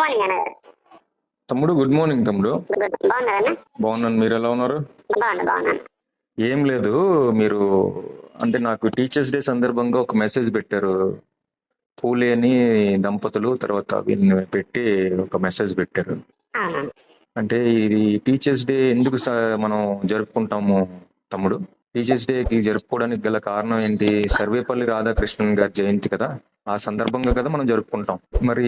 Morning అన్నగారు తమ్ముడు good morning తమ్ముడు. బాగున్నారన్నా బాగున్నాను. మీరు ఎలా ఉన్నారు? బాగున్నా బాగున్నాను ఏం లేదు. మీరు అంటే నాకు టీచర్స్ డే సందర్భంగా ఒక మెసేజ్ పెట్టారు. పూలే అని దంపతులు తర్వాత వీళ్ళని పెట్టి ఒక మెసేజ్ పెట్టారు. అంటే ఇది టీచర్స్ డే ఎందుకు మనం జరుపుకుంటాము తమ్ముడు? టీచర్స్ డేకి జరుపుకోవడానికి గల కారణం ఏంటి? సర్వేపల్లి రాధాకృష్ణన్ గారి జయంతి కదా? ఆ సందర్భంగా కదా మనం జరుపుకుంటాం. మరి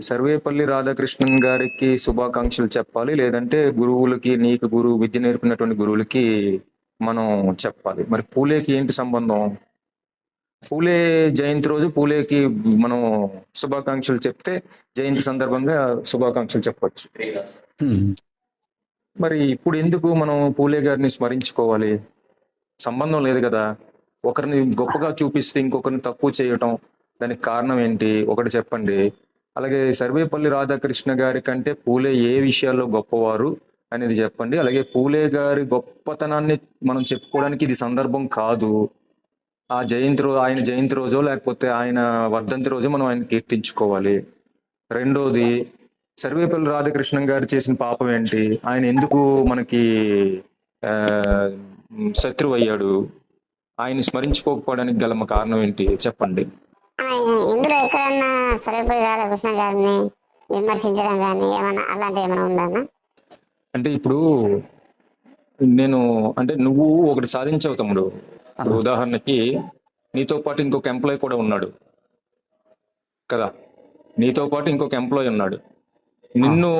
సర్వేపల్లి రాధాకృష్ణన్ గారికి శుభాకాంక్షలు చెప్పాలి లేదంటే గురువులకి నీకు గురువు విద్య నేర్పినటువంటి గురువులకి మనం చెప్పాలి. మరి పూలేకి ఏంటి సంబంధం? పూలే జయంతి రోజు పూలేకి మనం శుభాకాంక్షలు చెప్తే జయంతి సందర్భంగా శుభాకాంక్షలు చెప్పొచ్చు. మరి ఇప్పుడు ఎందుకు మనం పూలే గారిని స్మరించుకోవాలి? సంబంధం లేదు కదా. ఒకరిని గొప్పగా చూపిస్తే ఇంకొకరిని తక్కువ చేయటం దానికి కారణం ఏంటి? ఒకటి చెప్పండి. అలాగే సర్వేపల్లి రాధాకృష్ణ గారి కంటే పూలే ఏ విషయాల్లో గొప్పవారు అనేది చెప్పండి. అలాగే పూలే గారి గొప్పతనాన్ని మనం చెప్పుకోవడానికి ఇది సందర్భం కాదు. ఆ జయంతి రోజు ఆయన జయంతి రోజో లేకపోతే ఆయన వర్ధంతి రోజు మనం ఆయన కీర్తించుకోవాలి. రెండోది సర్వేపల్లి రాధాకృష్ణ గారు చేసిన పాపం ఏంటి? ఆయన ఎందుకు మనకి శత్రువు అయ్యాడు ఆయన స్మరించుకోకపోవడానికి గల కారణం ఏంటి? చెప్పండి. ఆయన ఇందులో ఎక్కడన్నా సర్వేపల్లి రాధాకృష్ణ గారిని విమర్శించడం కానీ ఏమన్నా అలాంటి ఏమైనా ఉందా అంటే ఇప్పుడు నేను అంటే నువ్వు ఒకటి సాధించవు తమ్ముడు. ఉదాహరణకి నీతో పాటు ఇంకొక ఎంప్లాయ్ కూడా ఉన్నాడు. కదా? నీతో పాటు ఇంకొక ఎంప్లాయ్ ఉన్నాడు. నిన్ను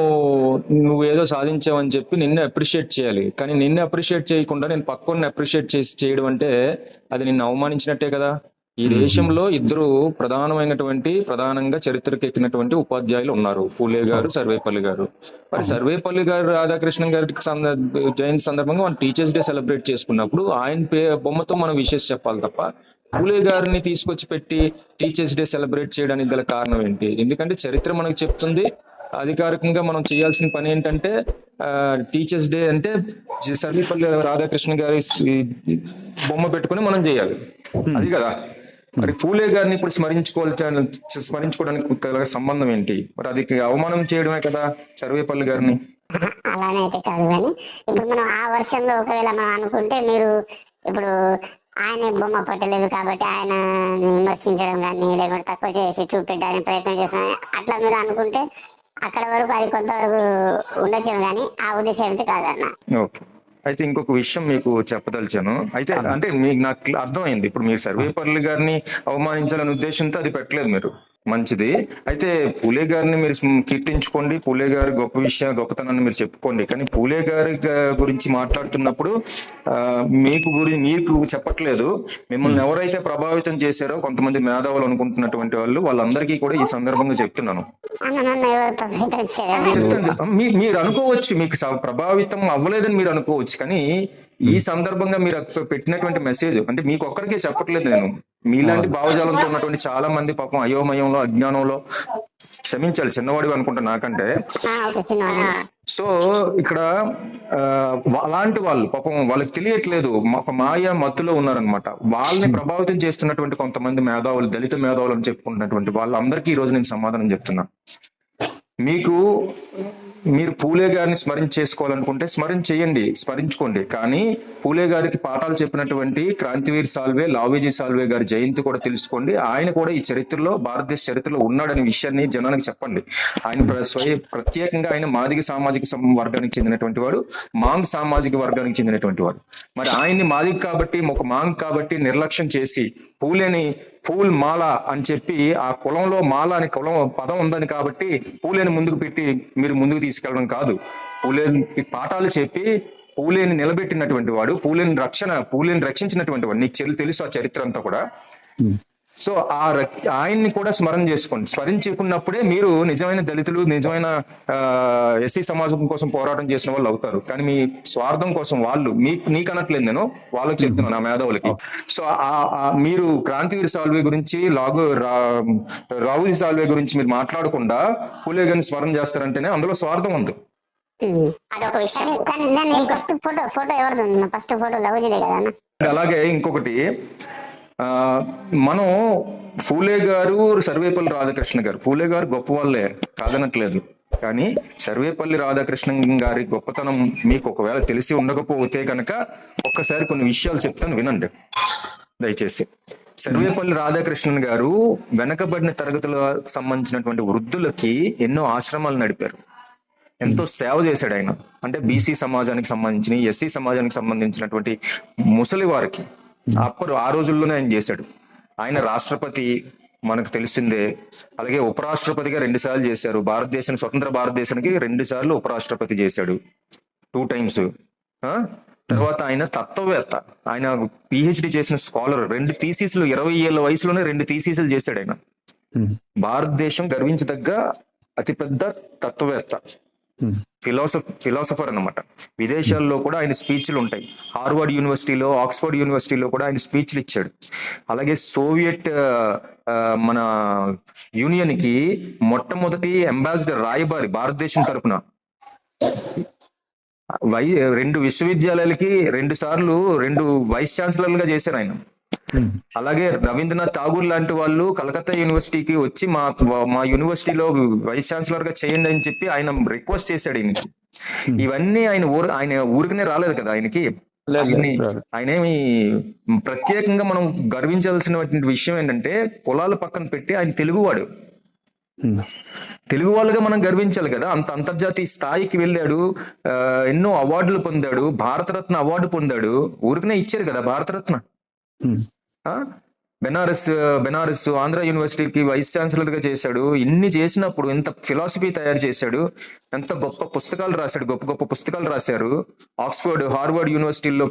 నువ్వు ఏదో సాధించావని చెప్పి నిన్ను అప్రిషియేట్ చేయాలి. కానీ నిన్ను అప్రిషియేట్ చేయకుండా నేను పక్కన అప్రిషియేట్ చేసి చేయడం అంటే అది నిన్ను అవమానించినట్టే కదా? ఈ దేశంలో ఇద్దరు ప్రధానమైనటువంటి ప్రధానంగా చరిత్రకి ఎక్కినటువంటి ఉపాధ్యాయులు ఉన్నారు. పూలే గారు సర్వేపల్లి గారు. మరి సర్వేపల్లి గారు రాధాకృష్ణన్ గారికి జయంతి సందర్భంగా మనం టీచర్స్ డే సెలబ్రేట్ చేసుకున్నప్పుడు ఆయన పే బొమ్మతో మనం విషెస్ చెప్పాలి తప్ప పూలే గారిని తీసుకొచ్చి పెట్టి టీచర్స్ డే సెలబ్రేట్ చేయడానికి గల కారణం ఏంటి? ఎందుకంటే చరిత్ర మనకు చెప్తుంది. అధికారికంగా మనం చేయాల్సిన పని ఏంటంటే టీచర్స్ డే అంటే సర్వేపల్లి రాధాకృష్ణ గారి బొమ్మ పెట్టుకుని మనం చేయాలి. అది కదా. మరి పూలే గారిని ఇప్పుడు స్మరించుకోవాలి స్మరించుకోవడానికి గల సంబంధం ఏంటి? మరి అది అవమానం చేయడమే కదా సర్వేపల్లి గారిని? అలానే అయితే కాదు కానీ ఇప్పుడు మనం ఆ వర్షంలో ఒకవేళ మనం అనుకుంటే మీరు ఇప్పుడు ఆయన బొమ్మ పట్టలేదు కాబట్టి ఆయన విమర్శించడం కానీ లేకుంటే తక్కువ చేసి చూపెట్టడానికి ప్రయత్నం చేస్తాం అట్లా మీరు అనుకుంటే అక్కడ వరకు అది కొంతవరకు ఉండొచ్చు కానీ ఆ ఉద్దేశం అయితే కాదన్న. ఓకే. అయితే ఇంకొక విషయం మీకు చెప్పదలిచాను. అయితే అంటే మీకు నాకు అర్థమైంది. ఇప్పుడు మీరు సర్వేపల్లి గారిని అవమానించాలనే ఉద్దేశంతో అది పెట్టలేదు మీరు. మంచిది. అయితే పూలే గారిని మీరు కీర్తించుకోండి. పూలే గారి గొప్ప విషయం గొప్పతనాన్ని మీరు చెప్పుకోండి. కానీ పూలే గారి గురించి మాట్లాడుతున్నప్పుడు మీకు గురి మీకు చెప్పట్లేదు. మిమ్మల్ని ఎవరైతే ప్రభావితం చేశారో కొంతమంది మేధావులు అనుకుంటున్నటువంటి వాళ్ళు వాళ్ళందరికీ కూడా ఈ సందర్భంగా చెప్తున్నాను. చెప్తాను మీరు అనుకోవచ్చు మీకు ప్రభావితం అవ్వలేదని మీరు అనుకోవచ్చు. కానీ ఈ సందర్భంగా మీరు పెట్టినటువంటి మెసేజ్ అంటే మీకు ఒక్కరికే చెప్పట్లేదు నేను. మీలాంటి భావజాలంతో ఉన్నటువంటి చాలా మంది పాపం అయోమయంలో అజ్ఞానంలో క్షమించాలి చిన్నవాడివి అనుకుంటా నాకంటే. సో ఇక్కడ అలాంటి వాళ్ళు పాపం వాళ్ళకి తెలియట్లేదు. ఒక మాయ మత్తులో ఉన్నారనమాట వాళ్ళని ప్రభావితం చేస్తున్నటువంటి కొంతమంది మేధావులు దళిత మేధావులు అని చెప్పుకుంటున్నటువంటి వాళ్ళందరికీ ఈ రోజు నేను సమాధానం చెప్తున్నా. మీకు మీరు పూలే గారిని స్మరణ చేసుకోవాలనుకుంటే స్మరణ చేయండి స్మరించుకోండి. కానీ పూలే గారికి పాఠాలు చెప్పినటువంటి క్రాంతివీర్ సాల్వే లావేజీ సాల్వే గారి జయంతి కూడా తెలుసుకోండి. ఆయన కూడా ఈ చరిత్రలో భారతదేశ చరిత్రలో ఉన్నాడనే విషయాన్ని జనానికి చెప్పండి. ఆయన ప్ర- స్వయ ప్రత్యేకంగా ఆయన మాదిగ సామాజిక వర్గానికి చెందినటువంటి వాడు మాంగ్ సామాజిక వర్గానికి చెందినటువంటి వాడు. మరి ఆయన్ని మాదిగ కాబట్టి ఒక మాంగ్ కాబట్టి నిర్లక్ష్యం చేసి పూలేని పూల్ మాల అని చెప్పి ఆ కులంలో మాల అని కులం పదం ఉందని కాబట్టి పూలేని ముందుకు పెట్టి మీరు ముందుకు తీసుకెళ్ళడం కాదు. పూలేని పాఠాలు చెప్పి పూలేని నిలబెట్టినటువంటి వాడు పూలేని రక్షణ పూలేని రక్షించినటువంటి వాడు. నీకు చెల్లి తెలుసు ఆ చరిత్ర అంతా కూడా. సో ఆ ఆయన్ని కూడా స్మరణ చేసుకోండి. స్మరించుకున్నప్పుడే మీరు నిజమైన దళితులు నిజమైన ఎస్సీ సమాజం కోసం పోరాటం చేసిన వాళ్ళు అవుతారు. కానీ మీ స్వార్థం కోసం వాళ్ళు మీకు నీకు అనట్లేదు నేను వాళ్ళకి చెప్తున్నాను ఆ మేధావులకి. సో ఆ- మీరు క్రాంతివీర సాల్వే గురించి లాగు రా- రావుజీ సాల్వే గురించి మీరు మాట్లాడకుండా పూలే గారిని స్మరణ చేస్తారంటేనే అందులో స్వార్థం ఉంది. అదొక విషయం ఫోటో ఫోటో ఎవరిది ఫస్ట్ ఫోటో అన్న. అలాగే ఇంకొకటి మనం ఫూలే గారు సర్వేపల్లి రాధాకృష్ణ గారు. ఫూలే గారు గొప్ప వాళ్ళే కాదనట్లేదు. కానీ సర్వేపల్లి రాధాకృష్ణ గారి గొప్పతనం మీకు ఒకవేళ తెలిసి ఉండకపోతే కనుక ఒక్కసారి కొన్ని విషయాలు చెప్తాను వినండి. దయచేసి. సర్వేపల్లి రాధాకృష్ణన్ గారు వెనకబడిన తరగతులకు సంబంధించినటువంటి వృద్ధులకి ఎన్నో ఆశ్రమాలు నడిపారు. ఎంతో సేవ చేశాడు ఆయన. అంటే బీసీ సమాజానికి సంబంధించిన ఎస్సీ సమాజానికి సంబంధించినటువంటి ముసలి వారికి అప్పుడు ఆ రోజుల్లోనే ఆయన చేశాడు. ఆయన రాష్ట్రపతి మనకు తెలిసిందే. అలాగే ఉపరాష్ట్రపతిగా రెండు సార్లు చేశారు. భారతదేశానికి స్వతంత్ర భారతదేశానికి రెండు సార్లు ఉపరాష్ట్రపతి చేశాడు. టూ టైమ్స్ తర్వాత ఆయన తత్వవేత్త. ఆయన పిహెచ్డి చేసిన స్కాలర్ రెండు థీసీస్లు ఇరవై ఏళ్ళ వయసులోనే రెండు థీసీసులు చేశాడు ఆయన. భారతదేశం గర్వించదగ్గ అతిపెద్ద తత్వవేత్త. ఫిలాసఫ్ ఫిలాసఫర్ అన్నమాట. విదేశాల్లో కూడా ఆయన స్పీచ్లు ఉంటాయి. హార్వర్డ్ యూనివర్సిటీలో ఆక్స్ఫర్డ్ యూనివర్సిటీలో కూడా ఆయన స్పీచ్లు ఇచ్చాడు. అలాగే సోవియట్ మన యూనియన్కి మొట్టమొదటి అంబాసిడర్ రాయబారి భారతదేశం తరపున. వై రెండు విశ్వవిద్యాలయాలకి రెండు సార్లు రెండు వైస్ ఛాన్సలర్లుగా చేశారు ఆయన. అలాగే రవీంద్రనాథ్ ఠాగూర్ లాంటి వాళ్ళు కలకత్తా యూనివర్సిటీకి వచ్చి మా మా యూనివర్సిటీలో వైస్ ఛాన్సలర్గా చేయండి అని చెప్పి ఆయన రిక్వెస్ట్ చేశాడు ఈయనకి. ఇవన్నీ ఆయన ఊరు ఆయన ఊరికనే రాలేదు కదా ఆయనకి. లేదు. ఆయనేమి ప్రత్యేకంగా మనం గర్వించాల్సినటువంటి విషయం ఏంటంటే కులాల పక్కన పెట్టి ఆయన తెలుగువాడు. తెలుగు వాళ్ళుగా మనం గర్వించాలి కదా. అంత అంతర్జాతీయ స్థాయికి వెళ్ళాడు. ఎన్నో అవార్డులు పొందాడు. భారతరత్న అవార్డు పొందాడు. ఊరికనే ఇచ్చారు కదా భారతరత్న? బెనారస్ బెనారస్ ఆంధ్ర యూనివర్సిటీకి వైస్ ఛాన్సలర్గా చేశాడు. ఇన్ని చేసినప్పుడు ఎంత ఫిలాసఫీ తయారు చేశాడు. ఎంత గొప్ప పుస్తకాలు రాశాడు గొప్ప గొప్ప పుస్తకాలు రాశారు. ఆక్స్ఫర్డ్ హార్వర్డ్ యూనివర్సిటీలో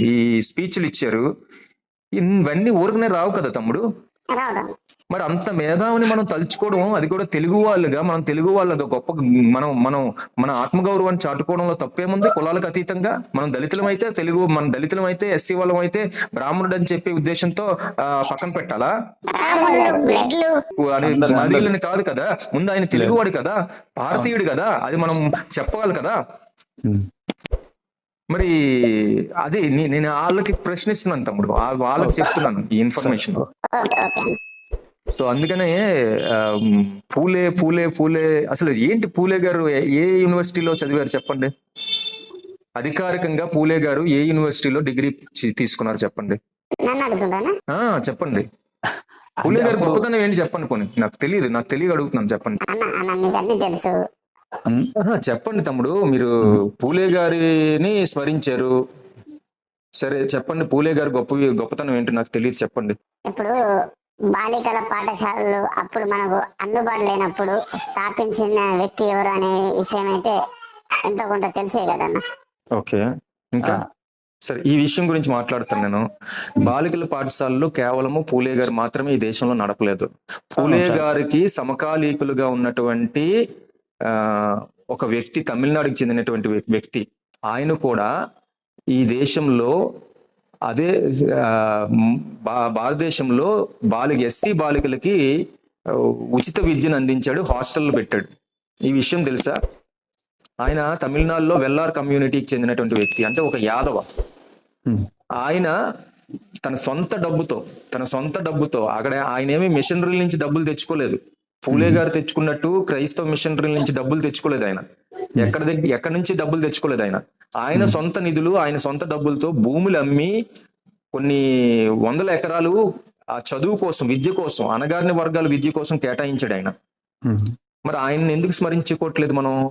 ఈ స్పీచ్లు ఇచ్చారు. ఇవన్నీ ఊరికనే రావు కదా తమ్ముడు? మరి అంత మేధావిని మనం తలుచుకోవడం అది కూడా తెలుగు వాళ్ళుగా మనం తెలుగు వాళ్ళగా గొప్ప మనం మనం మన ఆత్మగౌరవాన్ని చాటుకోవడంలో తప్పేముంది? కులాలకు అతీతంగా? మనం దళితులం అయితే తెలుగు మన దళితులం అయితే ఎస్సీ వాళ్ళం అయితే బ్రాహ్మణుడు అని చెప్పే ఉద్దేశంతో ఆ, పక్కన పెట్టాలా? నదీలని కాదు కదా? ముందు ఆయన తెలుగువాడు కదా? భారతీయుడు కదా? అది మనం చెప్పగలి కదా? మరి అది నేను వాళ్ళకి ప్రశ్నిస్తున్నాను తమ్ముడు. ఆ- వాళ్ళకి చెప్తున్నాను ఈ ఇన్ఫర్మేషన్. Okay okay. సో అందుకనే పూలే పూలే పూలే. అసలు ఏంటి పూలే గారు? ఏ- యూనివర్సిటీలో చదివారు చెప్పండి? అధికారికంగా పూలే గారు ఏ యూనివర్సిటీలో డిగ్రీ తీసుకున్నారు చెప్పండి? నన్ను అడుగుతుంటానా ఆ చెప్పండి. పూలే గారు గొప్పతనం ఏంటి చెప్పండి పోనీ. నాకు తెలియదు నాకు తెలియ అడుగుతున్నాను చెప్పండి. చెప్పండి తమ్ముడు. మీరు పూలే గారిని స్మరించారు. సరే చెప్పండి. పూలే గారి గొప్ప గొప్పతనం ఏంటి? నాకు తెలియదు చెప్పండి. ఇప్పుడు బాలికల పాఠశాలలు అప్పుడు మనకు అందుబాటు లేనప్పుడు స్థాపించిన వ్యక్తి ఎవరు అనే విషయం అయితే ఎంతో కొంత తెలిసే కదన్న. ఓకే. ఇంకా. సరే ఈ విషయం గురించి మాట్లాడుతాను నేను. బాలికల పాఠశాలలో కేవలము పూలే గారు మాత్రమే ఈ దేశంలో నడపలేదు. పూలే. గారికి సమకాలీకులుగా ఉన్నటువంటి ఆ ఒక వ్యక్తి తమిళనాడుకి చెందినటువంటి వ్య- వ్యక్తి ఆయన కూడా ఈ దేశంలో అదే భారతదేశంలో బాలిక ఎస్సీ బాలికలకి ఉచిత విద్యను అందించాడు హాస్టల్ పెట్టాడు. ఈ విషయం తెలుసా? ఆయన తమిళనాడులో వెల్లార్ కమ్యూనిటీకి చెందినటువంటి వ్యక్తి అంటే ఒక యాదవ. ఆయన తన సొంత డబ్బుతో తన సొంత డబ్బుతో అక్కడ ఆయన ఏమి మిషనరీల నుంచి డబ్బులు తెచ్చుకోలేదు. పూలే గారు తెచ్చుకున్నట్టు క్రైస్తవ మిషనరీల నుంచి డబ్బులు తెచ్చుకోలేదు ఆయన. ఎక్కడ దగ్గర ఎక్కడి నుంచి డబ్బులు తెచ్చుకోలేదు ఆయన. ఆయన సొంత నిధులు ఆయన సొంత డబ్బులతో భూములు అమ్మి కొన్ని వందల ఎకరాలు ఆ చదువు కోసం విద్య కోసం అనగారిన వర్గాల విద్య కోసం కేటాయించాడు ఆయన. మరి ఆయన్ని ఎందుకు స్మరించుకోవట్లేదు మనం?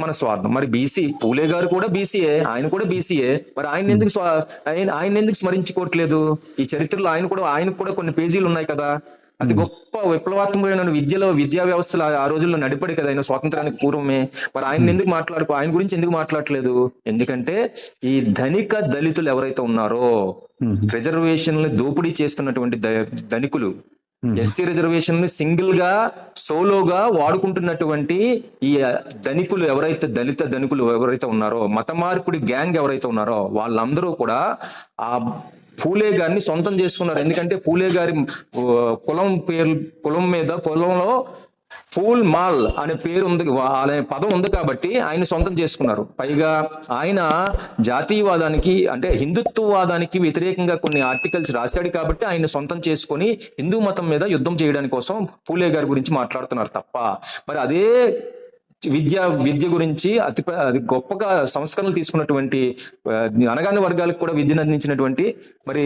మన స్వార్థం. మరి బీసీ పూలే గారు కూడా బీసీఏ ఆయన కూడా బీసీఏ మరి ఆయన ఎందుకు ఆయన ఆయన ఎందుకు స్మరించుకోవట్లేదు? ఈ చరిత్రలో ఆయన కూడా ఆయనకు కూడా కొన్ని పేజీలు ఉన్నాయి కదా. అతి గొప్ప విప్లవాత్మకమైన విద్యలో విద్యా వ్యవస్థలు ఆ- రోజుల్లో నడిపడి కదా ఆయన స్వాతంత్రానికి పూర్వమే. మరి ఆయన ఎందుకు మాట్లాడుకో ఆయన గురించి ఎందుకు మాట్లాడట్లేదు? ఎందుకంటే ఈ ధనిక దళితులు ఎవరైతే ఉన్నారో రిజర్వేషన్లు దోపిడీ చేస్తున్నటువంటి ధనికులు. ఎస్సీ రిజర్వేషన్ సింగిల్గా సోలోగా వాడుకుంటున్నటువంటి ఈ ధనికులు ఎవరైతే దళిత ధనికులు ఎవరైతే ఉన్నారో మత మార్పిడి గ్యాంగ్ ఎవరైతే ఉన్నారో వాళ్ళందరూ కూడా ఆ పూలే గారిని సొంతం చేసుకున్నారు. ఎందుకంటే పూలే గారి కులం పేరు కులం మీద కులంలో ఫూల్ మాల్ అనే పేరు ఉంది అనే పదం ఉంది కాబట్టి ఆయన సొంతం చేసుకున్నారు. పైగా ఆయన జాతీయవాదానికి అంటే హిందుత్వవాదానికి వ్యతిరేకంగా కొన్ని ఆర్టికల్స్ రాశాడు కాబట్టి ఆయన సొంతం చేసుకొని హిందూ మతం మీద యుద్ధం చేయడానికి కోసం పూలే గారి గురించి మాట్లాడుతున్నారు తప్ప. మరి అదే విద్య విద్య గురించి అతి గొప్పగా సంస్కరణలు తీసుకున్నటువంటి అనగాని వర్గాలకు కూడా విద్యను అందించినటువంటి మరి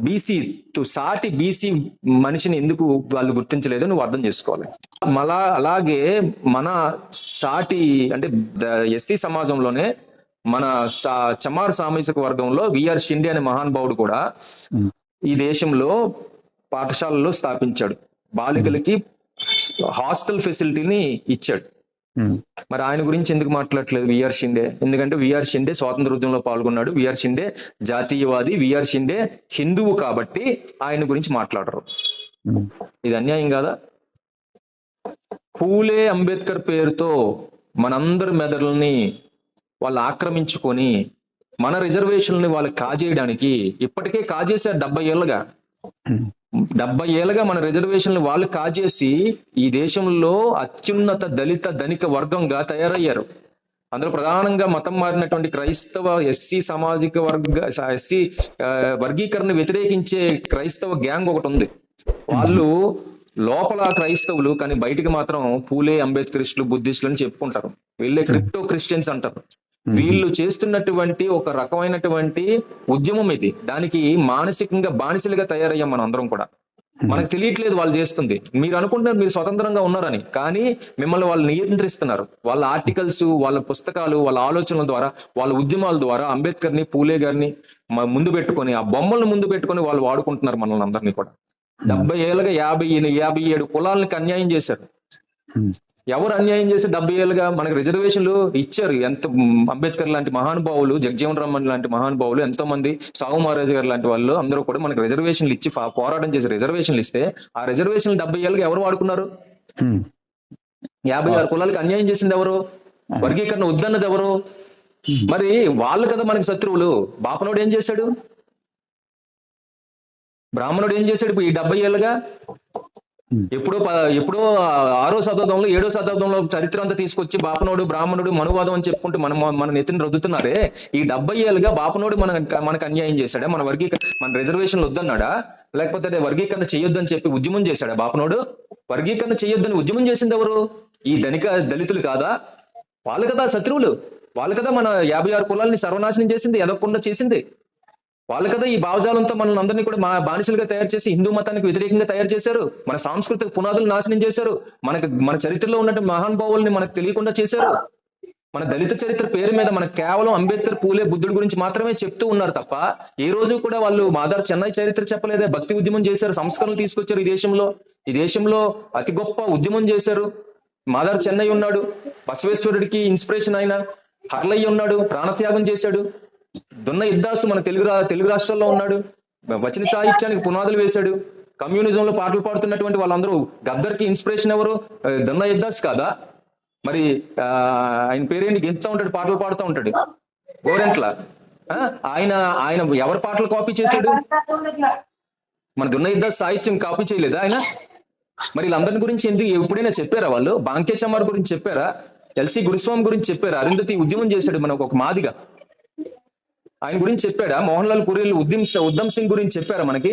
బీసీ సాటి బీసీ మనిషిని ఎందుకు వాళ్ళు గుర్తించలేదు నువ్వు అర్థం చేసుకోవాలి. మళ్ళా అలాగే మన సాటి అంటే ఎస్సీ సమాజంలోనే మన సా- చమార్ సామాజిక వర్గంలో విఆర్ షిండే అనే మహానుభావుడు కూడా ఈ దేశంలో పాఠశాలలో స్థాపించాడు. బాలికలకి హాస్టల్ ఫెసిలిటీని ఇచ్చాడు. మరి ఆయన గురించి ఎందుకు మాట్లాడట్లేదు విఆర్ షిండే ఎందుకంటే విఆర్ షిండే స్వాతంత్ర ఉద్యమంలో పాల్గొన్నాడు. విఆర్ షిండే జాతీయవాది విఆర్ షిండే హిందువు కాబట్టి ఆయన గురించి మాట్లాడరు. ఇది అన్యాయం కాదా? పూలే అంబేద్కర్ పేరుతో మనందరి మెదడుల్ని వాళ్ళు ఆక్రమించుకొని మన రిజర్వేషన్ని వాళ్ళు కాజేయడానికి ఇప్పటికే కాజేశారు డెబ్బై ఏళ్ళగా. డెబ్బై ఏళ్ళగా మన రిజర్వేషన్లు వాళ్ళు కాజేసి ఈ దేశంలో అత్యున్నత దళిత ధనిక వర్గంగా తయారయ్యారు. అందులో ప్రధానంగా మతం మారినటువంటి క్రైస్తవ ఎస్సీ సామాజిక వర్గ ఎస్సీ వర్గీకరణ వ్యతిరేకించే క్రైస్తవ గ్యాంగ్ ఒకటి ఉంది. వాళ్ళు లోపల క్రైస్తవులు కానీ బయటికి మాత్రం పూలే అంబేద్కరిస్టులు బుద్ధిస్టులు అని చెప్పుకుంటారు. వీళ్ళే క్రిప్టో క్రిస్టియన్స్ అంటారు. వీళ్ళు చేస్తున్నటువంటి ఒక రకమైనటువంటి ఉద్యమం ఇది. దానికి మానసికంగా బానిసలుగా తయారయ్యాం మనం అందరం కూడా. మనకు తెలియట్లేదు వాళ్ళు చేస్తుంది. మీరు అనుకుంటున్నారు మీరు స్వతంత్రంగా ఉన్నారని. కానీ మిమ్మల్ని వాళ్ళు నియంత్రిస్తున్నారు. వాళ్ళ ఆర్టికల్స్ వాళ్ళ పుస్తకాలు వాళ్ళ ఆలోచనల ద్వారా వాళ్ళ ఉద్యమాల ద్వారా అంబేద్కర్ని పూలే గారిని ముందు పెట్టుకొని ఆ బొమ్మలను ముందు పెట్టుకొని వాళ్ళు వాడుకుంటున్నారు మనల్ని అందరినీ కూడా. డెబ్బై ఏళ్ళగా యాభై యాభై ఏడు కులాలకి అన్యాయం చేశారు. ఎవరు అన్యాయం చేసి డెబ్బై ఏళ్ళుగా మనకు రిజర్వేషన్లు ఇచ్చారు. ఎంత అంబేద్కర్ లాంటి మహానుభావులు జగజీవన్ రామన్ లాంటి మహానుభావులు ఎంతో మంది సాహు మహారాజ్ గారు లాంటి వాళ్ళు అందరూ కూడా మనకు రిజర్వేషన్లు ఇచ్చి పోరాటం చేసి రిజర్వేషన్లు ఇస్తే ఆ రిజర్వేషన్లు డెబ్బై ఏళ్ళుగా ఎవరు వాడుకున్నారు? యాభై ఆరు కులాలకు అన్యాయం చేసింది ఎవరు? వర్గీకరణ వద్దన్నది ఎవరు? మరి వాళ్ళు కదా మనకి శత్రువులు. బాపనోడు ఏం చేశాడు? బ్రాహ్మణుడు ఏం చేశాడు? ఈ డెబ్బై ఏళ్ళుగా ఎప్పుడో ప- ఎప్పుడో ఆరో శతాబ్దంలో ఏడో శతాబ్దంలో చరిత్ర అంతా తీసుకొచ్చి బాపనోడు బ్రాహ్మణుడు మనువాదం అని చెప్పుకుంటూ మన మన నెత్తిని రుద్దుతున్నారే. ఈ డెబ్బై ఏళ్ళుగా బాపనోడు మన మనకు అన్యాయం చేశాడా? మన వర్గీకరణ మన రిజర్వేషన్లు వద్దన్నాడా? లేకపోతే వర్గీకరణ చేయొద్దని చెప్పి ఉద్యమం చేశాడా బాపనోడు? వర్గీకరణ చేయొద్దని ఉద్యమం చేసింది ఎవరు? ఈ ధనిక దళితులు కాదా? వాళ్ళు కదా శత్రువులు. వాళ్ళు కదా మన యాభై ఆరు కులాలని సర్వనాశనం చేసింది ఎదగకుండా చేసింది. వాళ్ళు కదా ఈ భావజాలంతో మనల్ని అందరినీ కూడా మా బానిసలుగా తయారు చేసి హిందూ మతానికి వ్యతిరేకంగా తయారు చేశారు. మన సాంస్కృతిక పునాదులు నాశనం చేశారు. మనకు మన చరిత్రలో ఉన్నట్టు మహానుభావుల్ని మనకు తెలియకుండా చేశారు. మన దళిత చరిత్ర పేరు మీద మనకు కేవలం అంబేద్కర్ పూలే బుద్ధుడి గురించి మాత్రమే చెప్తూ ఉన్నారు తప్ప ఏ రోజు కూడా వాళ్ళు మాదార్ చెన్నై చరిత్ర చెప్పలేదే. భక్తి ఉద్యమం చేశారు సంస్కరణలు తీసుకొచ్చారు ఈ దేశంలో. ఈ దేశంలో అతి గొప్ప ఉద్యమం చేశారు. మాదార్ చెన్నై ఉన్నాడు. బసవేశ్వరుడికి ఇన్స్పిరేషన్ అయిన హర్లయ్య ఉన్నాడు. ప్రాణత్యాగం చేశాడు. దున్న ఇద్దాసు మన తెలుగు రా- తెలుగు రాష్ట్రాల్లో ఉన్నాడు. వచన సాహిత్యానికి పునాదులు వేశాడు. కమ్యూనిజంలో పాటలు పాడుతున్నటువంటి వాళ్ళందరూ గద్దర్కి ఇన్స్పిరేషన్ ఎవరు? దున్న ఇద్దాస్ కాదా? మరి ఆ, ఆయన పేరేంటి? గెలుస్తూ ఉంటాడు పాటలు పాడుతూ ఉంటాడు. గోరెంట్ల. ఆయన ఆయన ఎవరి పాటలు కాపీ చేశాడు? మన దున్న ఇద్దాస్ సాహిత్యం కాపీ చేయలేదా ఆయన? మరి వీళ్ళందరి గురించి ఎందుకు ఎప్పుడైనా చెప్పారా వాళ్ళు? బాంకే చమార్ గురించి చెప్పారా? ఎల్సి గురుస్వామి గురించి చెప్పారా? అరుంధతి ఉద్యమం చేశాడు మనకు ఒక మాదిగా. ఆయన గురించి చెప్పాడా? మోహన్ లాల్ పురేలు ఉద్దమ్ ఉద్దమ్ సింగ్ గురించి చెప్పారా మనకి?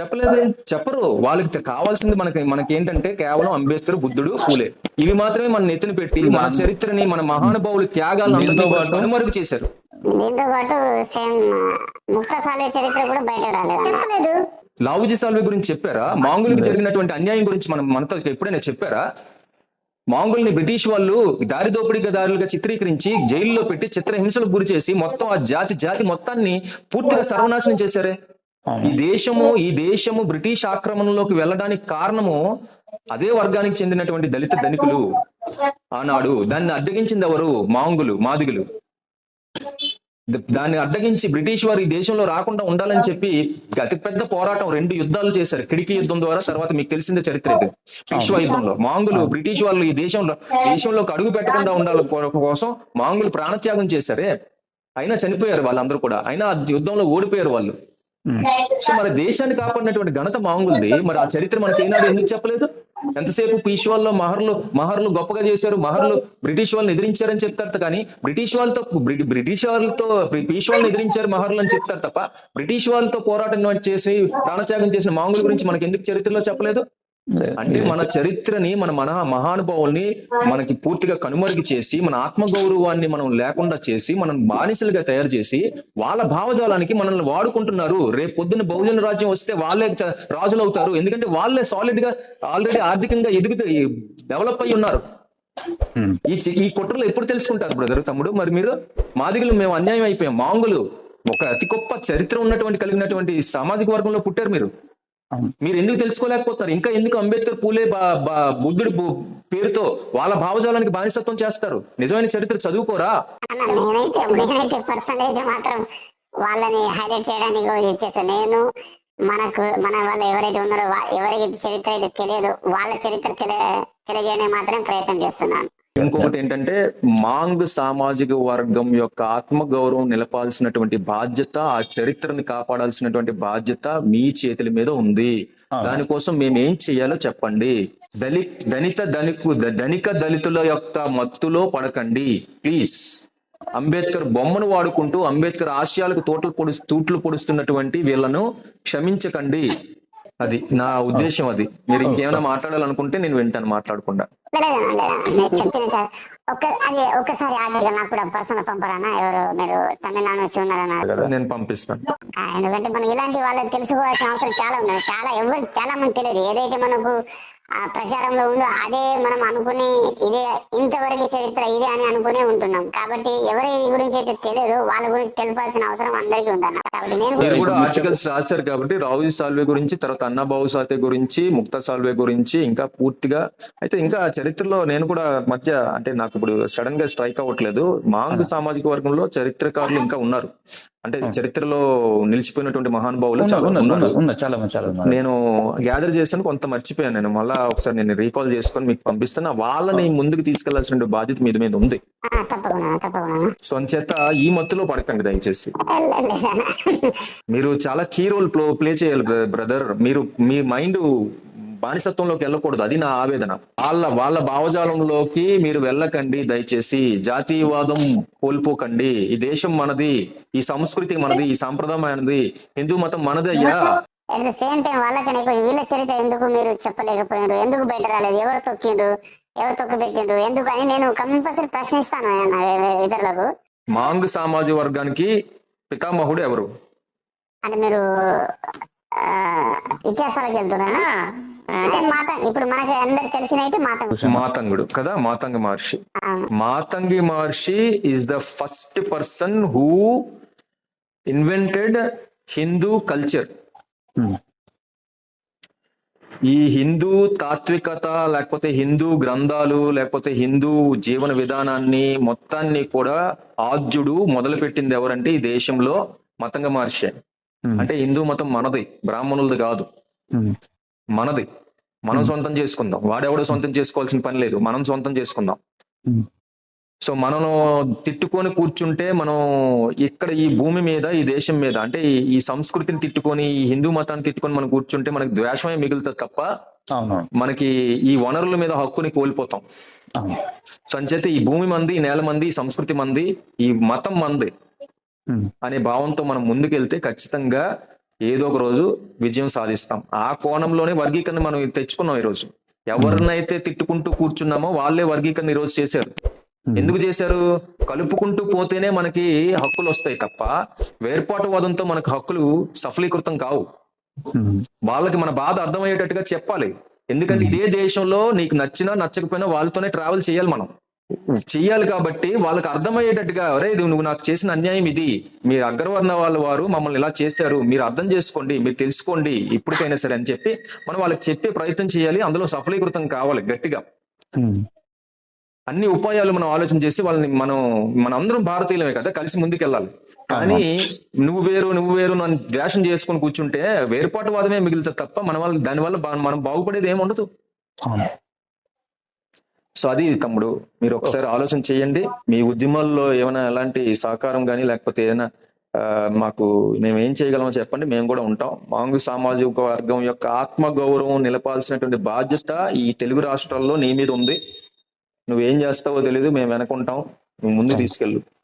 చెప్పలేదే. చెప్పరు. వాళ్ళకి కావాల్సింది మనకి మనకి ఏంటంటే కేవలం అంబేద్కర్ బుద్ధుడు పూలే. ఇవి మాత్రమే మన నెత్తిన పెట్టి మన చరిత్రని మన మహానుభావుల త్యాగాలను కనుమరుగు చేశారు. దీంతో పాటు సేమ్ ముక్త సాల్వే చరిత్ర కూడా బయట రాలేదు? చెప్పలేదు. లావుజీ సాల్వే గురించి చెప్పారా? మాంగులకు జరిగినటువంటి అన్యాయం గురించి మనం మనతో ఎప్పుడైనా చెప్పారా? మాంగుల్ని బ్రిటిష్ వాళ్ళు దారి దోపిడీదారులుగా చిత్రీకరించి జైల్లో పెట్టి చిత్రహింసలకు గురి చేసి మొత్తం ఆ జాతి జాతి మొత్తాన్ని పూర్తిగా సర్వనాశనం చేశారే. ఈ దేశము ఈ దేశము బ్రిటిష్ ఆక్రమణలోకి వెళ్ళడానికి కారణము అదే వర్గానికి చెందినటువంటి దళిత ధనికులు. ఆనాడు దాన్ని అడ్డగించింది ఎవరు? మాంగులు మాదిగులు. దాన్ని అడ్డగించి బ్రిటిష్ వారు ఈ దేశంలో రాకుండా ఉండాలని చెప్పి అతి పెద్ద పోరాటం రెండు యుద్ధాలు చేశారు. కిడికి యుద్ధం ద్వారా తర్వాత మీకు తెలిసిందే చరిత్ర ఇది. విశ్వ యుద్ధంలో మాంగులు బ్రిటిష్ వాళ్ళు ఈ దేశంలో దేశంలోకి అడుగు పెట్టకుండా ఉండాలి కోసం మాంగులు ప్రాణత్యాగం చేశారే. అయినా చనిపోయారు వాళ్ళందరూ కూడా. అయినా ఆ యుద్ధంలో ఓడిపోయారు వాళ్ళు. సో మన దేశాన్ని కాపాడినటువంటి ఘనత మాంగులది. మరి ఆ చరిత్ర మనకి ఏనాడు ఎందుకు చెప్పలేదు? ఎంతసేపు పీష్వాల్లో మహర్లు మహర్లు గొప్పగా చేశారు మహర్లు బ్రిటిష్ వాళ్ళని ఎదిరించారని చెప్తారు కానీ బ్రిటిష్ వాళ్ళతో బ్రిటిష్ వాళ్ళతో పీష్ వాళ్ళని ఎదిరించారు మహర్లు అని చెప్తారు తప్ప బ్రిటిష్ వాళ్ళతో పోరాటం చేసి ప్రాణత్యాగం చేసిన మాంగుల గురించి మనకి ఎందుకు చరిత్రలో చెప్పలేదు? అంటే మన చరిత్రని మన మన మహానుభావుల్ని మనకి పూర్తిగా కనుమరుగు చేసి మన ఆత్మ గౌరవాన్ని మనం లేకుండా చేసి మనం బానిసలుగా తయారు చేసి వాళ్ళ భావజాలానికి మనల్ని వాడుకుంటున్నారు. రేపు పొద్దున్న బహుజన రాజ్యం వస్తే వాళ్ళే రాజులు అవుతారు ఎందుకంటే వాళ్ళే సాలిడ్గా ఆల్రెడీ ఆర్థికంగా ఎదుగుతూ డెవలప్ అయి ఉన్నారు. ఈ ఈ కుట్రలు ఎప్పుడు తెలుసుకుంటారు బ్రదర్ తమ్ముడు? మరి మీరు? మాదిగలు మేము అన్యాయం అయిపోయాం. మాంగులు. ఒక అతి గొప్ప చరిత్ర ఉన్నటువంటి కలిగినటువంటి సామాజిక వర్గంలో పుట్టారు మీరు. మీరు ఎందుకు తెలుసుకోలేకపోతారు? ఇంకా ఎందుకు అంబేద్కర్ పూలే బుద్ధుడి పేరుతో వాళ్ళ భావజాలానికి బానిసత్వం చేస్తారు? నిజమైన చరిత్ర చదువుకోరా. వాళ్ళని హైలైట్ చేయడానికి చేస్తాను నేను మనకు మన వాళ్ళు ఎవరైతే ఉన్నారో ఎవరికి చరిత్ర అయితే తెలియదు వాళ్ళ చరిత్ర తెలియ తెలియజేయడానికి మాత్రం ప్రయత్నం చేస్తున్నాను. ఇంకొకటి ఏంటంటే మాంగ్ సామాజిక వర్గం యొక్క ఆత్మ గౌరవం నిలపాల్సినటువంటి బాధ్యత ఆ చరిత్రని కాపాడాల్సినటువంటి బాధ్యత మీ చేతుల మీద ఉంది. దానికోసం మేము ఏం చేయాలో చెప్పండి. దళి దళిత ధనికు ధనిక దళితుల యొక్క మత్తులో పడకండి ప్లీజ్. అంబేద్కర్ బొమ్మను వాడుకుంటూ అంబేద్కర్ ఆశయాలకు తోటలు పొడు తూట్లు పొడుస్తున్నటువంటి వీళ్ళను క్షమించకండి. అది నా ఉద్దేశం అది. మీరు ఇంకేమైనా మాట్లాడాలనుకుంటే నేను వింటాను మాట్లాడకుండా. చెప్పిన సార్. ఒక్క అది ఒక్కసారి ఆర్టికల్ నాకు కూడా పర్సనల్ పంపరానా ఎవరు మీరు తమిళనాడు నుంచి ఉన్నారన్నారు కదా నేను పంపిస్తాను. ఆ, ఎందుకంటే మనం ఇలాంటి వాళ్ళకి తెలుసుకోవాల్సిన అవసరం చాలా ఉంది చాలా ఎవరు చాలా మంది తెలియదు. ఏదైతే మనకు ఆ ప్రచారంలో ఉందో అదే మనం అనుకుని ఇదే ఇంతవరకు చరిత్ర ఇదే అని అనుకునే ఉంటున్నాం. కాబట్టి ఎవరి గురించి అయితే తెలియదు వాళ్ళ గురించి తెలిపాల్సిన అవసరం అందరికీ ఉందన్న. కాబట్టి నేను కూడా ఆర్టికల్స్ రాశారు కాబట్టి రావుజీ సాల్వే గురించి తర్వాత అన్నాబాబు సాతే గురించి ముక్తా సాల్వే గురించి ఇంకా పూర్తిగా అయితే ఇంకా చరిత్రలో నేను కూడా మధ్య అంటే నాకు ఇప్పుడు సడన్గా స్ట్రైక్ అవ్వట్లేదు. మాంగు సామాజిక వర్గంలో చరిత్రకారులు ఇంకా ఉన్నారు. అంటే చరిత్రలో నిలిచిపోయినటువంటి మహానుభావులు చాలా ఉన్నారు, నేను గ్యాదర్ చేశాను కొంత మర్చిపోయాను నేను. మళ్ళా ఒకసారి నేను రీకాల్ చేసుకొని మీకు పంపిస్తాను వాళ్ళని ముందుకు తీసుకెళ్ళాల్సిన బాధ్యత మీద మీద ఉంది. ఆ, తప్పకుండా తప్పకుండా. సో అంచేత ఈ మత్తులో పడకండి దయచేసి. మీరు చాలా కీ రోల్ ప్లో ప్లే చేయాలి బ్రదర్. మీరు మీ మైండ్ బానిసత్వంలోకి వెళ్ళకూడదు. అది నా ఆవేదన. వాళ్ళ వాళ్ళ భావజాలంలోకి మీరు వెళ్ళకండి దయచేసి. జాతీయవాదం కోల్పోకండి. ఈ దేశం మనది ఈ సంస్కృతి మనది ఈ సాంప్రదాయం మనది హిందూ మతం మనది అయ్యా. అట్ ద సేమ్ టైం వాళ్ళకనే కొంచెం వీళ్ళ చరిత్ర ఎందుకు మీరు చెప్పలేకపోయారు ఎందుకు బయట రాలేదు? ఎవరు తొక్కిండ్రు? ఎవరు తొక్కి పెట్టిండ్రు ఎందుకు అని నేను కంపల్సరీ ప్రశ్నిస్తాను ఇతరులకు. మాంగ్ సామాజిక వర్గానికి పితామహుడు ఎవరు? అంటే మీరు ఇతిహాసాలకు వెళ్తున్నారా? ఇప్పుడు మనకి అందరికి తెలిసిన మాతంగుడు. కదా Matanga Maharshi. Matangi Maharshi is the first person who invented Hindu culture ఈ హిందూ తాత్వికత లేకపోతే హిందూ గ్రంథాలు లేకపోతే హిందూ జీవన విధానాన్ని మొత్తాన్ని కూడా ఆద్యుడు మొదలుపెట్టింది ఎవరంటే ఈ దేశంలో మతంగ మహర్షి. ఉమ్, అంటే హిందూ మతం మనది బ్రాహ్మణులది కాదు. ఉమ్, మనది. మనం సొంతం చేసుకుందాం. వాడెవడో సొంతం చేసుకోవాల్సిన పని లేదు. మనం సొంతం చేసుకుందాం. సో మనం తిట్టుకొని కూర్చుంటే మనం ఇక్కడ ఈ భూమి మీద ఈ దేశం మీద అంటే ఈ- సంస్కృతిని తిట్టుకొని ఈ హిందూ మతాన్ని తిట్టుకొని మనం కూర్చుంటే మనకి ద్వేషమే మిగులుతుంది తప్ప మనకి ఈ వనరుల మీద హక్కుని కోల్పోతాం. అవును. సో అంచేత ఈ భూమి మంది ఈ నేల మంది ఈ సంస్కృతి మంది ఈ మతం మంది అనే భావంతో మనం ముందుకెళ్తే ఖచ్చితంగా ఏదో ఒక రోజు విజయం సాధిస్తాం. ఆ కోణంలోనే వర్గీకరణ మనం తెచ్చుకున్నాం ఈ రోజు ఎవరినైతే తిట్టుకుంటూ కూర్చున్నామో వాళ్ళే వర్గీకరణ ఈ రోజు చేశారు ఎందుకు చేశారు? కలుపుకుంటూ పోతేనే మనకి హక్కులు వస్తాయి తప్ప వేర్పాటువాదంతో మనకు హక్కులు సఫలీకృతం కావు. వాళ్ళకి మన బాధ అర్థమయ్యేటట్టుగా చెప్పాలి. ఎందుకంటే ఇదే దేశంలో నీకు నచ్చినా నచ్చకపోయినా వాళ్ళతోనే ట్రావెల్ చేయాలి మనం. చెయ్యాలి కాబట్టి వాళ్ళకి అర్థమయ్యేటట్టుగా అరే ఇది నువ్వు నాకు చేసిన అన్యాయం ఇది. మీరు అగ్రవర్ణ వాళ్ళ వారు మమ్మల్ని ఇలా చేశారు. మీరు అర్థం చేసుకోండి మీరు తెలుసుకోండి ఇప్పటికైనా సరే అని చెప్పి మనం వాళ్ళకి చెప్పే ప్రయత్నం చేయాలి. అందులో సఫలీకృతం కావాలి గట్టిగా. అన్ని ఉపాయాలు మనం ఆలోచన చేసి వాళ్ళని మనం మన అందరం భారతీయులమే కదా కలిసి ముందుకెళ్ళాలి. కానీ నువ్వు వేరు నువ్వు వేరు నన్ను ద్వేషం చేసుకొని కూర్చుంటే వేరుపాటువాదమే మిగులుతుంది తప్ప మన వల్ల దానివల్ల మనం బాగుపడేది ఏమి ఉండదు. అవును. సో అది తమ్ముడు మీరు ఒకసారి ఆలోచన చేయండి. మీ ఉద్యమాల్లో ఏమైనా ఎలాంటి సహకారం కానీ లేకపోతే ఏదైనా మాకు మేము ఏం చేయగలమో చెప్పండి. మేము కూడా ఉంటాం. మాంగు సామాజిక వర్గం యొక్క ఆత్మ గౌరవం నిలపాల్సినటువంటి బాధ్యత ఈ తెలుగు రాష్ట్రాల్లో నీ మీద ఉంది. నువ్వేం చేస్తావో తెలియదు మేము వెనకుంటాం. నువ్వు ముందు తీసుకెళ్ళు.